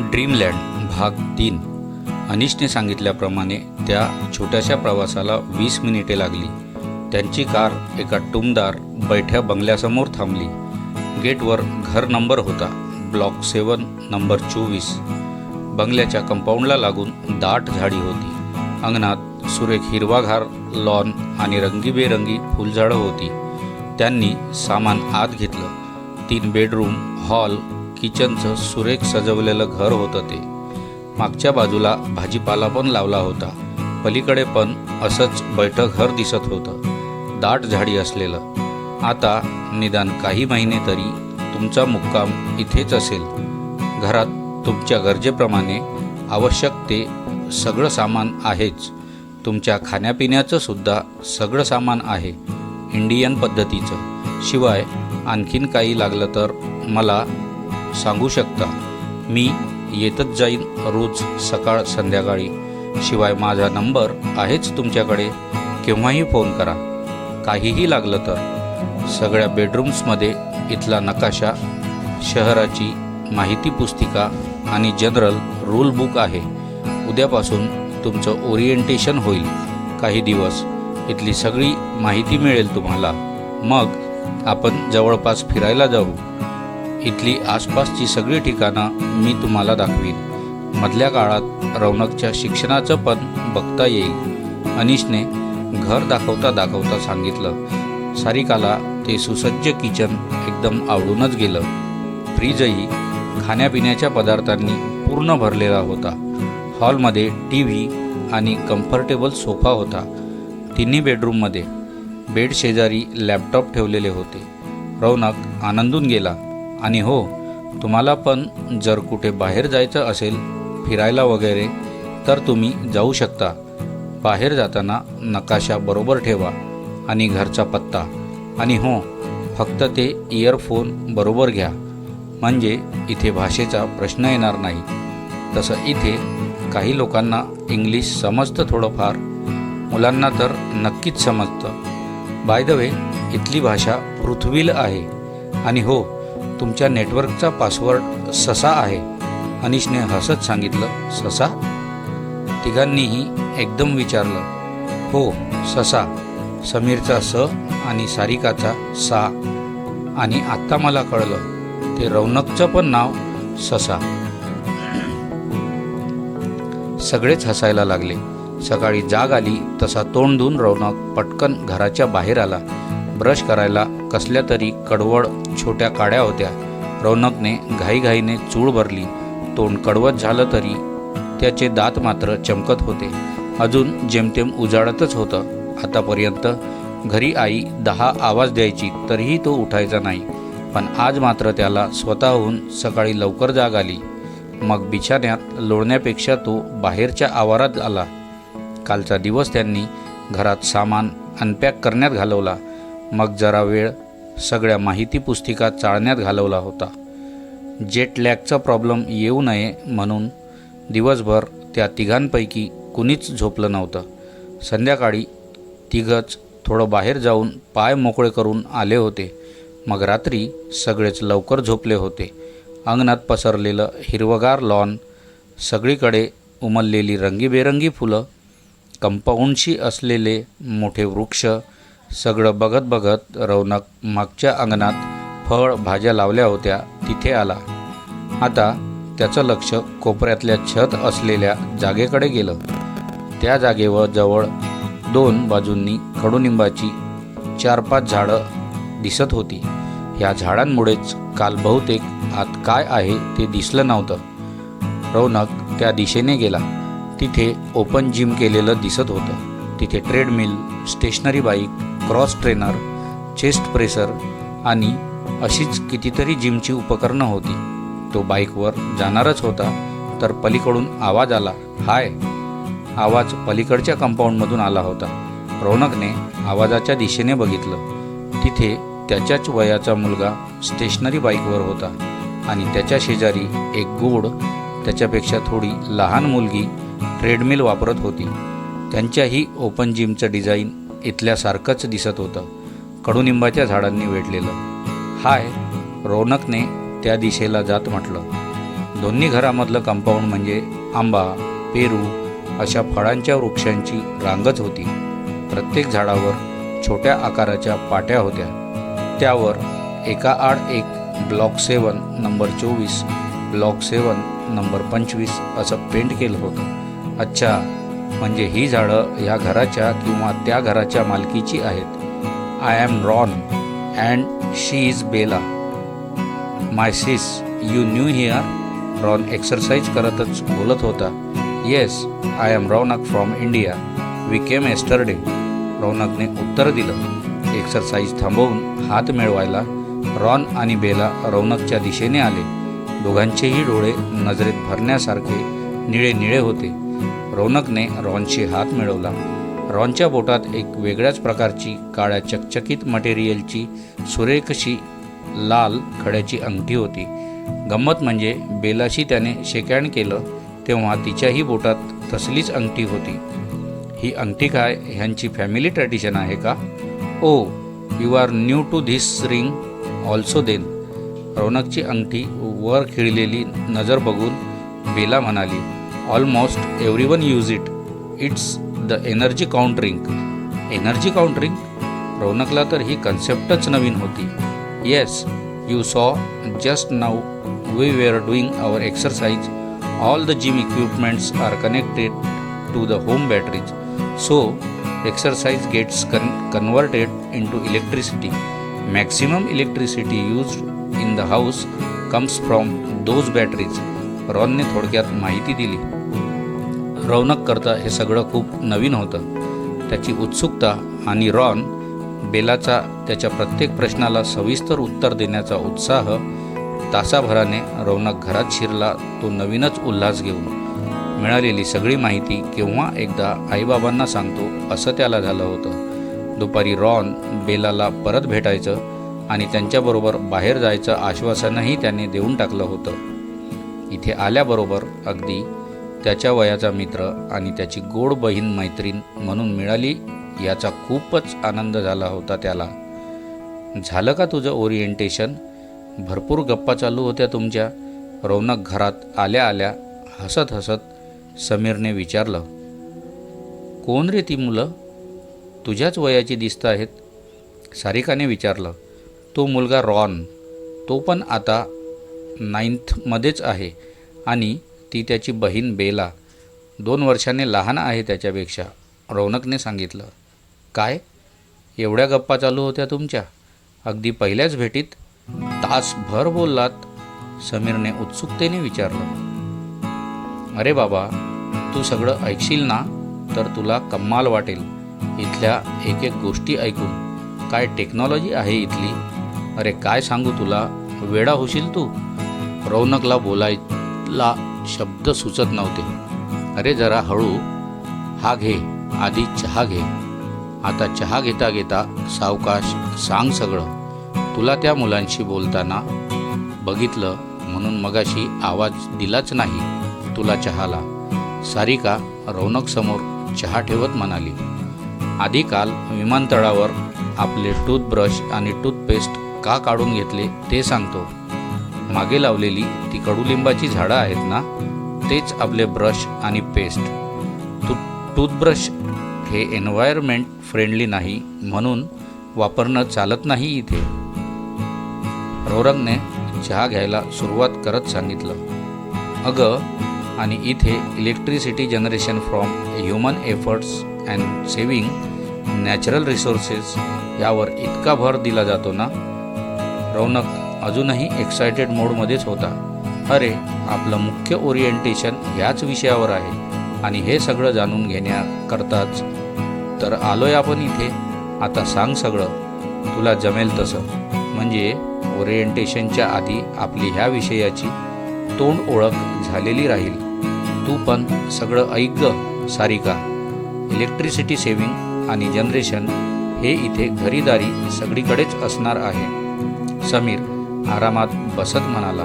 Dreamland भाग तीन. अनिशने सांगितल्याप्रमाणे त्या छोट्याशा प्रवासाला वीस मिनिटे लागली. त्यांची कार एका टुमदार बैठ्या बंगल्यासमोर थांबली. गेटवर घर नंबर होता ब्लॉक सेवन नंबर चोवीस. बंगल्याच्या कंपाऊंडला लागून दाट झाडी होती. अंगणात सुरेख हिरवागार लॉन आणि रंगीबेरंगी फुलझाडं होती. त्यांनी सामान आत घेतलं. तीन बेडरूम हॉल किचनचं सुरेख सजवलेलं घर होतं ते. मागच्या बाजूला भाजीपाला पण लावला होता. पलीकडे पण असंच बैठं घर दिसत होतं. दाट झाडी असलेलं. आता निदान काही महिने तरी तुमचा मुक्काम इथेच असेल. घरात तुमच्या गरजेप्रमाणे आवश्यक ते सगळं सामान आहेच. तुमच्या खाण्यापिण्याचं सुद्धा सगळं सामान आहे. इंडियन पद्धतीचं. शिवाय आणखीन काही लागलं तर मला सांगू शकता. मी येतच जाईन रोज सकाळ संध्याकाळी. शिवाय माझा नंबर आहेच तुमच्याकडे. केव्हाही फोन करा. काहीही लागलं तर. सगळ्या बेडरूम्समध्ये इथला नकाशा शहराची माहिती पुस्तिका आणि जनरल रूल बुक आहे. उद्यापासून तुमचं ओरिएंटेशन होईल. काही दिवस इथली सगळी माहिती मिळेल तुम्हाला. मग आपण जवळपास फिरायला जाऊ. इथली आसपासची सगळी ठिकाणं मी तुम्हाला दाखवीन. मधल्या काळात रौनकच्या शिक्षणाचं पण बघता येईल. अनिशने घर दाखवता दाखवता सांगितलं. सारिकाला ते सुसज्ज किचन एकदम आवडूनच गेलं. फ्रीजही खाण्यापिण्याच्या पदार्थांनी पूर्ण भरलेला होता. हॉलमध्ये टी व्ही आणि कम्फर्टेबल सोफा होता. तिन्ही बेडरूममध्ये. बेड शेजारी लॅपटॉप ठेवलेले होते. रौनक आनंदून गेला. आणि हो तुम्हाला पण जर कुठे बाहेर जायचं असेल फिरायला वगैरे तर तुम्ही जाऊ शकता. बाहेर जाताना नकाशा बरोबर ठेवा आणि घरचा पत्ता. आणि हो फक्त ते इयरफोन बरोबर घ्या. म्हणजे इथे भाषेचा प्रश्न येणार नाही. तसं इथे काही लोकांना इंग्लिश समजतं थोडंफार. मुलांना तर नक्कीच समजतं. बाय द वे इथली भाषा पृथ्वील आहे. आणि हो तुमच्या नेटवर्कचा पासवर्ड ससा आहे. अनिशने हसत सांगितलं ससा? तिघांनीही एकदम विचारलं हो ससा. समीरचा स आणि सारिकाचा सा. आणि आत्ता मला कळलं ते रौनकचं पण नाव ससा. सगळेच हसायला लागले. सकाळी जाग आली तसा तोंड धुवून रौनक पटकन घराच्या बाहेर आला. ब्रश करायला कसल्या तरी कडवड छोट्या काड्या होत्या. रौनकने घाईघाईने चूळ भरली. तोंड कडवत झालं तरी त्याचे दात मात्र चमकत होते. अजून जेमतेम उजाडतच होतं. आतापर्यंत घरी आई दहा आवाज द्यायची तरीही तो उठायचा नाही. पण आज मात्र त्याला स्वतःहून सकाळी लवकर जाग आली. मग बिछाण्यात लोळण्यापेक्षा तो बाहेरच्या आवारात आला. कालचा दिवस त्यांनी घरात सामान अनपॅक करण्यात घालवला. मग जरा वेळ सगळ्या माहिती पुस्तिका चाळण्यात घालवला होता. जेट लॅगचा प्रॉब्लेम येऊ नये म्हणून दिवसभर त्या तिघांपैकी कुणीच झोपलं नव्हतं. संध्याकाळी तिघंच थोडं बाहेर जाऊन पाय मोकळे करून आले होते. मग रात्री सगळेच लवकर झोपले होते. अंगणात पसरलेलं हिरवगार लॉन सगळीकडे उमललेली रंगीबेरंगी फुलं कंपाऊंडशी असलेले मोठे वृक्ष सगळं बघत बघत रौनक मागच्या अंगणात फळ भाज्या लावल्या होत्या तिथे आला. आता त्याचं लक्ष कोपऱ्यातल्या छत असलेल्या जागेकडे गेलं. त्या जागेवर जवळ दोन बाजूंनी कडुनिंबाची चार पाच झाडं दिसत होती. ह्या झाडांमुळेच काल बहुतेक आत काय आहे ते दिसलं नव्हतं. रौनक त्या दिशेने गेला. तिथे ओपन जिम केलेलं दिसत होतं. तिथे treadmill stationary bike cross trainer chest presser आणि अशीच कितीतरी जिमची उपकरणं होती. तो बाईकवर जाणारच होता तर पलीकडून आवाज आला हाय. आवाज पलीकडच्या कंपाऊंडमधून आला होता. रौनकने आवाजाच्या दिशेने बघितलं. तिथे त्याच्याच वयाचा मुलगा स्टेशनरी बाईकवर होता आणि त्याच्या शेजारी एक गोड त्याच्यापेक्षा थोडी लहान मुलगी ट्रेडमिल वापरत होती. त्यांच्याही ओपन जिमचं डिझाईन इथल्यासारखंच दिसत होतं. कडुनिंबाच्या झाडांनी वेढलेलं. हाय रौनकने त्या दिशेला जात म्हटलं. दोन्ही घरामधलं कंपाऊंड म्हणजे आंबा पेरू अशा फळांच्या वृक्षांची रांगच होती. प्रत्येक झाडावर छोट्या आकाराच्या पाट्या होत्या. त्यावर एका आड एक ब्लॉक सेवन नंबर चोवीस ब्लॉक सेवन नंबर पंचवीस असं पेंट केलं होतं. अच्छा म्हणजे ही झाडं ह्या घराच्या किंवा त्या घराच्या मालकीची आहेत. I am Ron and she is Bella my sis you new here Ron exercise करतच बोलत होता. Yes I am Raunak from India we came yesterday रौनकने उत्तर दिलं. एक्सरसाइज थांबवून हात मिळवायला रॉन आणि बेला रौनकच्या दिशेने आले. दोघांचेही डोळे नजरेत भरण्यासारखे निळे निळे होते. रौनकने रॉनशी हात मिळवला. रॉनच्या बोटात एक वेगळ्याच प्रकारची काळ्या चकचकीत मटेरियलची सुरेखशी लाल खड्याची अंगठी होती. गंमत म्हणजे बेलाशी त्याने शेकॅण केलं तेव्हा तिच्याही बोटात तसलीच अंगठी होती. ही अंगठी काय? ह्यांची फॅमिली ट्रॅडिशन आहे का? ओ you are new to this ring also then. रौनकची अंगठी वर खिळलेली नजर बघून बेला म्हणाली almost everyone use it it's the energy count energy count रौनकला तर ही कन्सेप्टच नवीन होती yes you saw just now we were doing our exercise all the gym equipments are connected to the home batteries so exercise gets con converted into electricity maximum electricity use in the house comes from those batteries रॉनने थोडक्यात माहिती दिली रौनक करता हे सगळं खूप नवीन होतं. त्याची उत्सुकता आणि रॉन बेलाचा त्याच्या प्रत्येक प्रश्नाला सविस्तर उत्तर देण्याचा उत्साह तासाभराने रौनक घरात शिरला तो नवीनच उल्हास घेऊन. मिळालेली सगळी माहिती केव्हा एकदा आईबाबांना सांगतो असं त्याला झालं होतं. दुपारी रॉन बेलाला परत भेटायचं आणि त्यांच्याबरोबर बाहेर जायचं आश्वासनही त्याने देऊन टाकलं होतं. इथे आल्याबरोबर अगदी त्याच्या वयाचा मित्र आणि त्याची गोड बहीण मैत्रीण म्हणून मिळाली याचा खूपच आनंद झाला होता त्याला. झालं का तुझं ओरिएंटेशन? भरपूर गप्पा चालू होत्या तुमच्या. रौनक घरात आल्या आल्या हसत हसत समीरने विचारलं कोण रे ती मुलं? तुझ्याच वयाची दिसत आहेत. सारिकाने विचारलं तो मुलगा रॉन. तो पण आता नाईन्थमध्येच आहे आणि ती त्याची बहीण बेला. दोन वर्षाने लहान आहे त्याच्यापेक्षा रौनकने सांगितलं. काय? एवढ्या गप्पा चालू होत्या तुमच्या? अगदी पहिल्याच भेटीत तासभर बोललात. समीरने उत्सुकतेने विचारलं. अरे बाबा तू सगळं ऐकशील ना? तर तुला कम्माल वाटेल. इथल्या एक एक गोष्टी ऐकून. काय टेक्नॉलॉजी आहे इथली? अरे काय सांगू तुला? वेडा होशील तू. रौनकला बोलायला शब्द सुचत नव्हते. अरे जरा हळू हा घे आधी चहा घे. आता चहा घेता घेता सावकाश सांग सगळं. तुला त्या मुलांशी बोलताना बघितलं म्हणून मगाशी आवाज दिलाच नाही तुला चहाला. सारिका रौनक समोर चहा ठेवत म्हणाली आधी काल विमानतळावर आपले टूथब्रश आणि टूथपेस्ट का काढून घेतले ते सांगतो. मागे लावलेली ती कडुलिंबाची झाडं आहेत ना तेच आपले ब्रश आणि पेस्ट. टू टूथब्रश हे एन्व्हायरमेंट फ्रेंडली नाही म्हणून वापरणं चालत नाही इथे. रोरंगने चहा घ्यायला सुरुवात करत सांगितलं. अगं आणि इथे electricity generation from human efforts and saving natural resources यावर इतका भर दिला जातो ना? रौनक अजूनही एक्सायटेड मोडमध्येच होता. अरे आपलं मुख्य ओरिएंटेशन ह्याच विषयावर आहे. आणि हे सगळं जाणून घेण्याकरताच. तर आलोय आपण इथे. आता सांग सगळं. तुला जमेल तसं. म्हणजे ओरिएंटेशनच्या आधी आपली ह्या विषयाची तोंड ओळख झालेली राहील. तू पण सगळं ऐक ग सारिका. इलेक्ट्रिसिटी सेविंग आणि जनरेशन हे इथे घरीदारी सगळीकडेच असणार आहे. समीर आरामात बसत म्हणाला.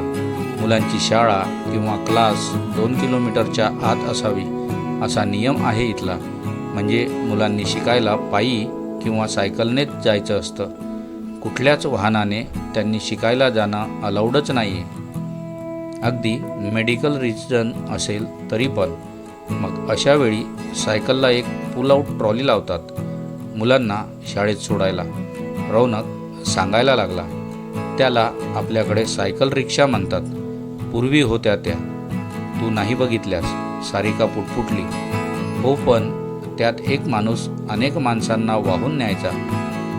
मुलांची शाळा किंवा क्लास दोन किलोमीटरच्या आत असावी असा नियम आहे इथला. म्हणजे मुलांनी शिकायला पायी किंवा सायकलनेच जायचं असतं. कुठल्याच वाहनाने त्यांनी शिकायला जाणं अलाउडच नाही आहे अगदी मेडिकल रिजन असेल तरी पण. मग अशावेळी सायकलला एक पुल आउट ट्रॉली लावतात. मुलांना शाळेत सोडायला. रौनक सांगायला लागला. त्याला आपल्याकडे सायकल रिक्षा म्हणतात. पूर्वी होत्या त्या. तू नाही बघितल्यास सारिका पुटपुटली हो पण त्यात एक माणूस अनेक माणसांना वाहून न्यायचा.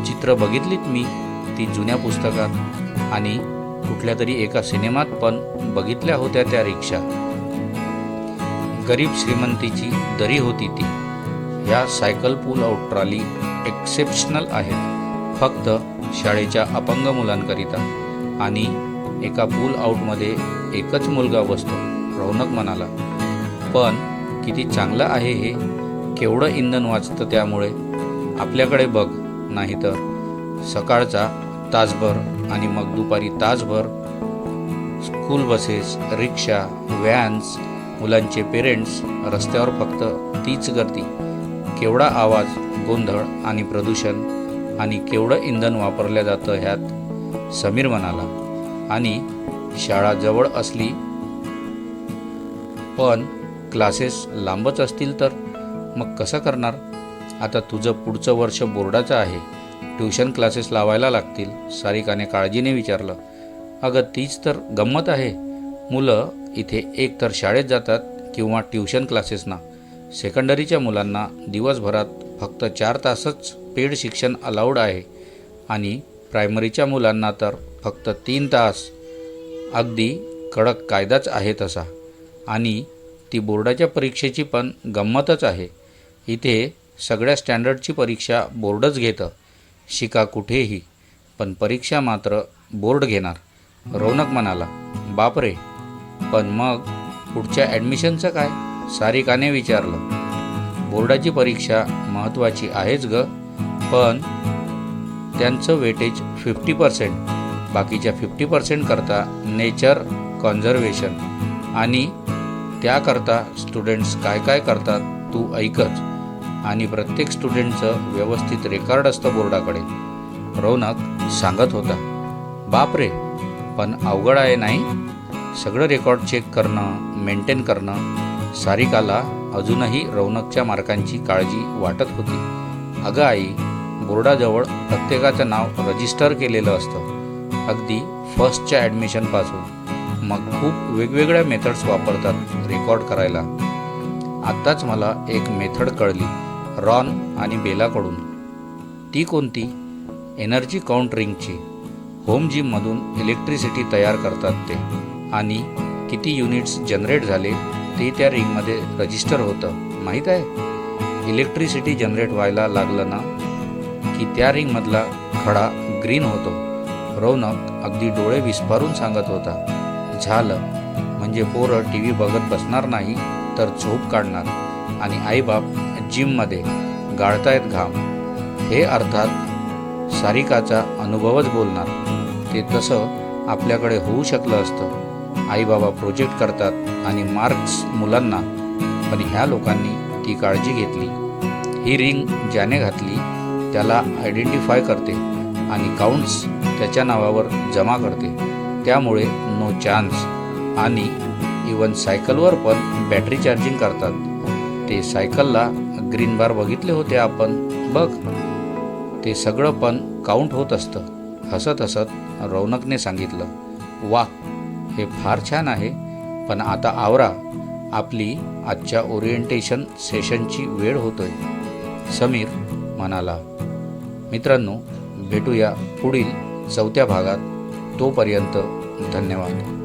चित्र बघितलीत मी ती जुन्या पुस्तकात. आणि कुठल्या तरी एका सिनेमात पण बघितल्या होत्या त्या रिक्षा. गरीब श्रीमंतीची दरी होती ती. ह्या cycle pull out trolley exceptional आहेत. फक्त शाळेच्या अपंग मुलांकरिता आणि एका पूल आउटमध्ये एकच मुलगा बसतो रौनक म्हणाला. पण किती चांगलं आहे हे. केवढं इंधन वाचतं त्यामुळे. आपल्याकडे बघ नाहीतर सकाळचा तासभर आणि मग दुपारी तासभर स्कूल बसेस रिक्षा व्हॅन्स मुलांचे पेरेंट्स रस्त्यावर फक्त तीच गर्दी. केवढा आवाज गोंधळ आणि प्रदूषण आणि केवढं इंधन वापरलं जातं ह्यात? समीर म्हणाला. आणि शाळा जवळ असली पण क्लासेस लांबच असतील तर? मग कसं करणार? आता तुझं पुढचं वर्ष बोर्डाचं आहे. ट्युशन क्लासेस लावायला लागतील. सारिकाने काळजीने विचारलं. अगं तीच तर गंमत आहे. मुलं इथे एक तर शाळेत जातात किंवा ट्युशन क्लासेसना. सेकंडरीच्या मुलांना दिवसभरात फक्त चार तासच पेड शिक्षण अलाउड आहे. आणि प्रायमरीच्या मुलांना तर फक्त तीन तास. अगदी कडक कायदाच आहे तसा. आणि ती बोर्डाच्या परीक्षेची पण गंमतच आहे. इथे सगळ्या स्टँडर्डची परीक्षा बोर्डच घेतं. शिका कुठेही. पण परीक्षा मात्र बोर्ड घेणार. रौनक म्हणाला बापरे! पण मग पुढच्या ॲडमिशनचं काय? सारिकाने विचारलं. बोर्डाची परीक्षा महत्त्वाची आहेच ग. पण त्यांचं वेटेज फिफ्टी पर्सेंट बाकीच्या फिफ्टी पर्सेंट करता नेचर कॉन्झर्वेशन. आणि त्याकरता स्टुडंट्स काय काय करतात तू ऐकच. आणि प्रत्येक स्टुडंटचं व्यवस्थित रेकॉर्ड असतं बोर्डाकडे. रौनक सांगत होता बापरे पण अवघड आहे नाही? सगळं रेकॉर्ड चेक करणं मेंटेन करणं सारिकाला अजूनही रौनकच्या मार्कांची काळजी वाटत होती. अगं आई बोर्डाजवळ प्रत्येकाचं नाव रजिस्टर केलेलं असतं. अगदी फर्स्टच्या ॲडमिशनपासून मग खूप वेगवेगळ्या मेथड्स वापरतात रेकॉर्ड करायला. आत्ताच मला एक मेथड कळली रॉन आणि बेलाकडून ती कोणती? एनर्जी काउंटरिंगची होम जिममधून इलेक्ट्रिसिटी तयार करतात ते. आणि किती युनिट्स जनरेट झाले? ते त्या रिंगमध्ये रजिस्टर होतं. माहीत आहे? इलेक्ट्रिसिटी जनरेट व्हायला लागलं ना की त्या रिंगमधला खडा ग्रीन होतो. रौनक अगदी डोळे विस्फारून सांगत होता झालं. म्हणजे पोरं टी व्ही बघत बसणार नाही तर झोप काढणार. आणि आईबाप जिममध्ये गाळतायत घाम. हे अर्थात सारिकाचा अनुभवच बोलणार. ते तसं आपल्याकडे होऊ शकलं असतं. आईबाबा प्रोजेक्ट करतात आणि मार्क्स मुलांना. पण ह्या लोकांनी ती काळजी घेतली. ही रिंग ज्याने घातली त्याला आयडेंटिफाय करते आणि काउंट्स त्याच्या नावावर जमा करते. त्यामुळे नो चान्स आणि इवन सायकलवर पण बॅटरी चार्जिंग करतात. ते सायकलला ग्रीन बार बघितले होते आपण. बघ. ते सगळं पण काउंट होत असतं. हसत हसत रौनकने सांगितलं वा हे फार छान आहे. पण आता आवरा आपली आजच्या ओरिएंटेशन सेशनची वेळ होतोय. समीर म्हणाला मित्रांनो भेटूया पुढील चौथ्या भागात. तोपर्यंत धन्यवाद.